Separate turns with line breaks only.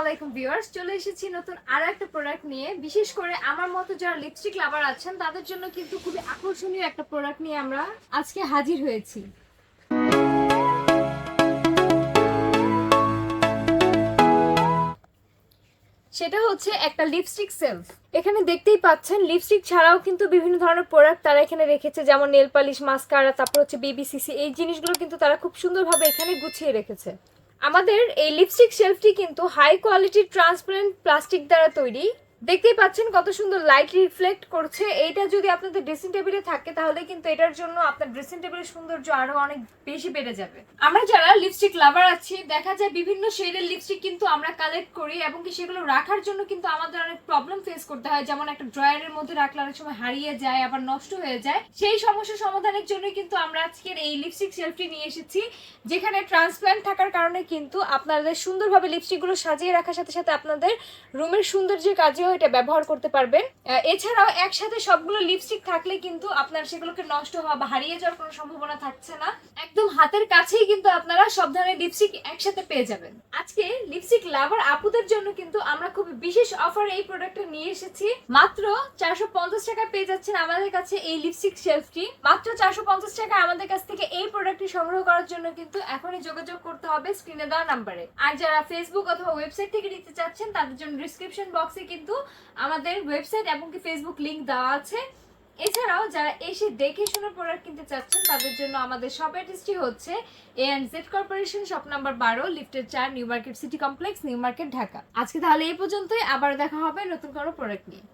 আলাইকুম ভিউয়ার্স, চলে এসেছি নতুন আরও একটা প্রোডাক্ট নিয়ে। বিশেষ করে আমার মতো যারা লিপস্টিক লাভার আছেন, তাদের জন্য কিন্তু খুবই আকর্ষণীয় একটা প্রোডাক্ট নিয়ে আমরা আজকে হাজির হয়েছি। সেটা হচ্ছে একটা লিপস্টিক সেলফ এখানে দেখতেই পাচ্ছেন লিপস্টিক ছাড়াও কিন্তু বিভিন্ন ধরনের প্রোডাক্ট তারা এখানে রেখেছে, যেমন নেল পালিশ মাস্কারা তারপর হচ্ছে বিবিসিসি এই জিনিসগুলো কিন্তু তারা খুব সুন্দরভাবে এখানে গুছিয়ে রেখেছে। আমাদের এই লিপস্টিক শেলফটি কিন্তু হাই কোয়ালিটির ট্রান্সপারেন্ট প্লাস্টিক দ্বারা তৈরি। দেখতেই পাচ্ছেন কত সুন্দর লাইট রিফ্লেক্ট করছে। এইটা যদি আপনাদের ড্রেসিং টেবিলে থাকে, তাহলে কিন্তু এটার জন্য আপনার ড্রেসিং টেবিলের সৌন্দর্য আরও অনেক বেশি বেড়ে যাবে। আমরা যারা লিপস্টিক লাভার আছি, দেখা যায় বিভিন্ন শেডের লিপস্টিক কিন্তু আমরা কালেক্ট করি এবং কি সেগুলো রাখার জন্য কিন্তু আমাদের অনেক প্রবলেম ফেস করতে হয়। যেমন একটা ড্রয়ারের মধ্যে রাখলে অনেক সময় হারিয়ে যায়, আবার নষ্ট হয়ে যায়। সেই সমস্যা সমাধানের জন্য কিন্তু আমরা আজকের এই লিপস্টিক সেলফটি নিয়ে এসেছি, যেখানে ট্রান্সপ্ল্যান্ট থাকার কারণে কিন্তু আপনাদের সুন্দরভাবে লিপস্টিকগুলো সাজিয়ে রাখার সাথে সাথে আপনাদের রুমের সৌন্দর্যের কাজেও এটা ব্যবহার করতে পারবেন। এছাড়াও একসাথে সবগুলো লিপস্টিক থাকলে কিন্তু আপনার সেগুলোকে নষ্ট হওয়া বা হারিয়ে যাওয়ার কোনো সম্ভাবনা থাকছে না। একদম হাতের কাছেই কিন্তু আপনারা সব ধরনের লিপস্টিক একসাথে পেয়ে যাবেন। আজকে লিপস্টিক লাভার আপুদের জন্য কিন্তু আমরা খুব বিশেষ অফার এই প্রোডাক্টটা নিয়ে এসেছি। মাত্র চারশো পঞ্চাশ টাকা পেয়ে যাচ্ছেন আমাদের কাছে এই লিপস্টিক শেলফটি মাত্র চারশো পঞ্চাশ টাকা আমাদের কাছ থেকে এই প্রোডাক্টটি সংগ্রহ করার জন্য কিন্তু এখনই যোগাযোগ করতে হবে স্ক্রিনে দেওয়া নাম্বারে আর যারা ফেসবুক অথবা ওয়েবসাইট থেকে নিতে চাচ্ছেন, তাদের জন্য ডিসক্রিপশন বক্সে কিন্তু আমাদের ওয়েবসাইট এবং কি ফেসবুক লিংক দেওয়া আছে। এছাড়াও যারা এসে দেখে শুনে প্রোডাক্ট কিনতে চাচ্ছেন, তাদের জন্য আমাদের শপ অ্যাড্রেসটি হচ্ছে A and Z corporation shop number বারো লিফটের চার New Market City Complex New Market Dhaka আজকে তাহলে এই পর্যন্তই। আবার দেখা হবে নতুন কোনো প্রোডাক্ট নিয়ে।